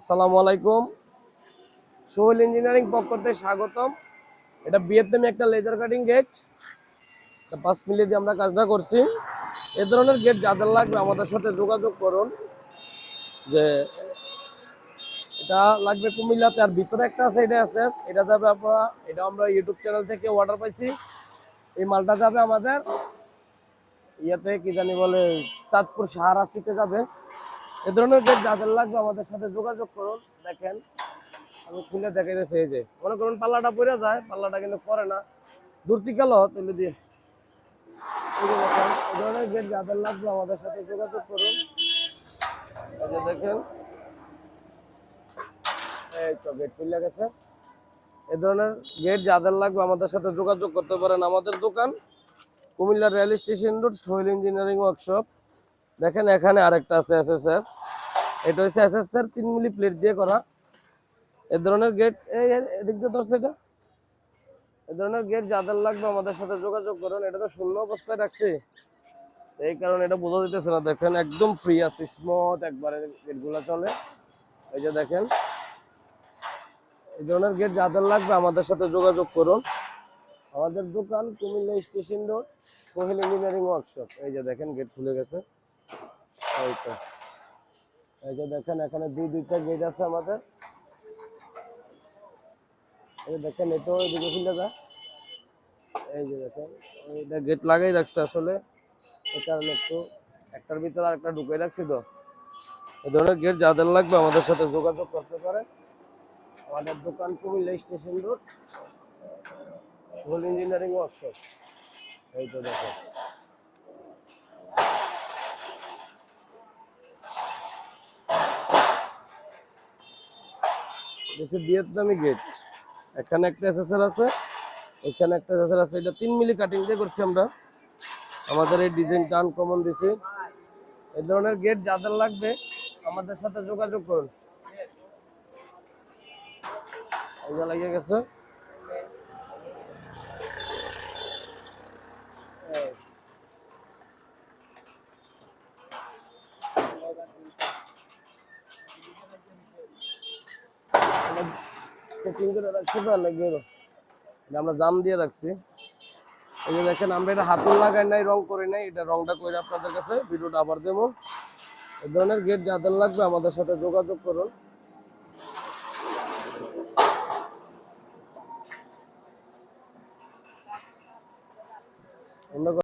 আসসালামু আলাইকুম। সোহেল ইঞ্জিনিয়ারিং পক্ষ থেকে স্বাগতম। এটা ভিয়েতনামি একটা লেজার কাটিং গেট পাঁচ মিলি দিয়ে আমরা কাজটা করছি। এ ধরনের গেট যাদের লাগবে আমাদের সাথে যোগাযোগ করুন। যে এটা লাগবে কুমিল্লাতে আর ভিতরে একটা আছে, এটা আছে। এটা যাবে আপনারা, এটা আমরা ইউটিউব চ্যানেল থেকে অর্ডার পাইছি। এই মালটা যাবে আমাদের ইয়াতে, কি জানি বলে, চাঁদপুর সাহারাস্তিতে যাবে। এ ধরনের গেট যাদের লাগবে আমাদের সাথে যোগাযোগ করুন, দেখেন, আমি খুলে দেখে দিয়েছি এই যে। মনে করুন পাল্লাটা পড়ে যায়, পাল্লাটা কিন্তু পরে না। দূর থেকে তুলে দিয়ে। ধরনের গেট যাদের লাগবে আমাদের সাথে যোগাযোগ করুন। দেখেন, এই তো গেট খুলে গেছে। এ ধরনের গেট যাদের লাগবে আমাদের সাথে যোগাযোগ করতে পারেন আমাদের দোকান, Comilla rail station road, Sohel engineering workshop দেখেন এখানে আরেকটা আছে এস এস এর এটা হচ্ছে এস এস এর তিন মিলি প্লেট দিয়ে করা। এ ধরনের গেট এদিক দিয়ে ধরছে এটা। এ ধরনের গেট যাদের লাগবে আমাদের সাথে যোগাযোগ করুন। এটা তো শূন্য অবস্থায় রাখছি। এই কারণে এটা বোঝা যেতেছে না। দেখেন একদম ফ্রি আছে স্মুথ একবারে গেটগুলো চলে। এই যে দেখেন। এই ধরনের গেট যাদের লাগবে আমাদের সাথে যোগাযোগ করুন। আমাদের দোকান Comilla station road Sohel engineering workshop. এই যে দেখেন গেট খুলে গেছে। এই যে দেখেন, এখানে দুই, দুইটা গেট আছে আমাদের। দেখেন এটাও এদিকে খুলে যায়। এই যে দেখেন, এটা গেট লাগাই রাখছে আসলে। কারণে একটু একটার ভিতরে আরেকটা ঢুকে রাখছি তো। এই ধরনের গেট যাদের লাগবে আমাদের সাথে যোগাযোগ করতে পারে আমাদের দোকান Comilla station road, Sohel engineering workshop. এই তো দেখো দেশে ভিয়েতনামি গেট এখানে একটা এসএসআর আছে, এখানে একটা এসএসআর আছে, এটা তিন মিলি কাটিং দিয়ে করছি আমরা। আমাদের এই ডিজাইনটা আনকমন দিছি। এই ধরনের গেট যাদের লাগবে, আমাদের সাথে যোগাযোগ করুন। এই যে লাগিয়ে গেছে। এটা আমরা জাম দিয়ে রাখছি। এই যে দেখেন, আমরা এটা হাতুল লাগাই নাই, রং করি নাই, এটা রংটা করে আপনাদের কাছে ভিডিওটা আবার দেবো। এ ধরনের গেট যাদের লাগবে আমাদের সাথে যোগাযোগ করুন। অন্য